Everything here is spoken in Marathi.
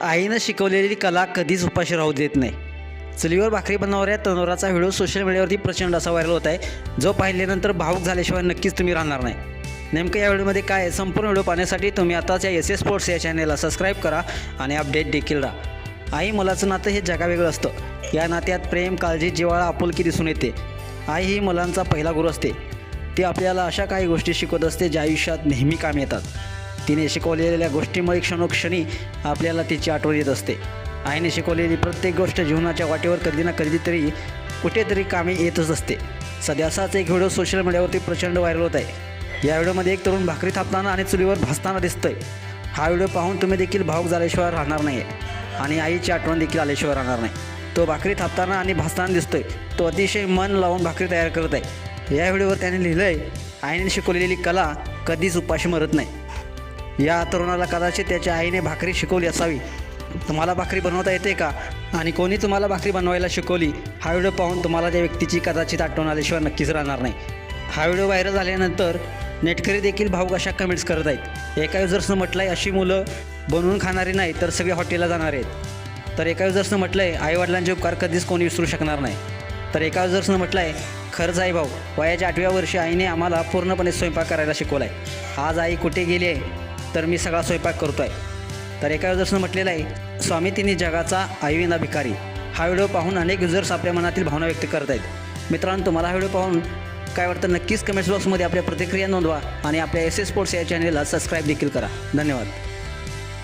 आईनं शिकवलेली कला कधीच उपाशी राहू देत नाही. चुलीवर भाकरी बनवणाऱ्या तनोराचा व्हिडिओ सोशल मीडियावरती प्रचंड असा व्हायरल होत आहे. जो पाहिल्यानंतर भावूक झाल्याशिवाय नक्कीच तुम्ही राहणार नाही. नेमकं या व्हिडिओमध्ये काय आहे? संपूर्ण व्हिडिओ पाहण्यासाठी तुम्ही आताच या एस एस स्पोर्ट्स या चॅनेलला सबस्क्राईब करा आणि अपडेट देखील राहा. आई मुलाचं नातं हे जगावेगळं असतं. या नात्यात प्रेम काळजी जिव्हाळा आपुलकी दिसून येते. आई ही मुलांचा पहिला गुरु असते. ती आपल्याला अशा काही गोष्टी शिकवत असते ज्या आयुष्यात नेहमी काम येतात. तिने शिकवलेल्या गोष्टीमुळे क्षणोक्षणी आपल्याला तिची आठवण येत असते. आईने शिकवलेली प्रत्येक गोष्ट जीवनाच्या वाटेवर कधी ना कधीतरी कुठेतरी कामी येतच असते. सध्या असाच एक व्हिडिओ सोशल मीडियावरती प्रचंड व्हायरल होत आहे. या व्हिडिओमध्ये एक तरुण भाकरी थापताना आणि चुलीवर भासताना दिसतोय. हा व्हिडिओ पाहून तुम्ही देखील भाऊक झाल्याशिवाय राहणार नाही आणि आईची आठवण देखील आल्याशिवाय राहणार नाही. तो भाकरी थापताना आणि भासताना दिसतोय. तो अतिशय मन लावून भाकरी तयार करत आहे. या व्हिडिओवर त्याने लिहिलं आहे आईने शिकवलेली कला कधीच उपाशी मरत नाही. या तरुणाला कदाचित त्याच्या आईने भाकरी शिकवली असावी. तुम्हाला भाकरी बनवता येते का? आणि कोणी तुम्हाला भाकरी बनवायला शिकवली? हा व्हिडिओ पाहून तुम्हाला त्या व्यक्तीची कदाचित आठवण आल्याशिवाय नक्कीच राहणार नाही. हा व्हिडिओ व्हायरल झाल्यानंतर नेटकरी देखील भाऊक अशा कमेंट्स करत आहेत. एका युजर्सनं म्हटलं आहे अशी मुलं बनवून खाणारी नाही तर सगळे हॉटेलला जाणार आहेत. तर एका युजर्सनं म्हटलं आहे आईवडिलांचे उपकार कधीच कोणी विसरू शकणार नाही. तर एका युजर्सनं म्हटलं आहे खरंच आई भाऊ वयाच्या आठव्या वर्षी आईने आम्हाला पूर्णपणे स्वयंपाक करायला शिकवला आहे आज आई कुठे गेली आहे? तर मी सगळा स्वयंपाक करतो आहे तर एका युजर्सनं म्हटलेलं आहे स्वामी तिने जगाचा आईविना भिकारी. हा व्हिडिओ पाहून अनेक युजर्स आपल्या मनातील भावना व्यक्त करत आहेत. मित्रांनो तुम्हाला हा व्हिडिओ पाहून काय वाटतं? नक्कीच कमेंट्स बॉक्समध्ये आपल्या प्रतिक्रिया नोंदवा आणि आपल्या एस एस स्पोर्ट्स या चॅनेलला सबस्क्राईब देखील करा. धन्यवाद.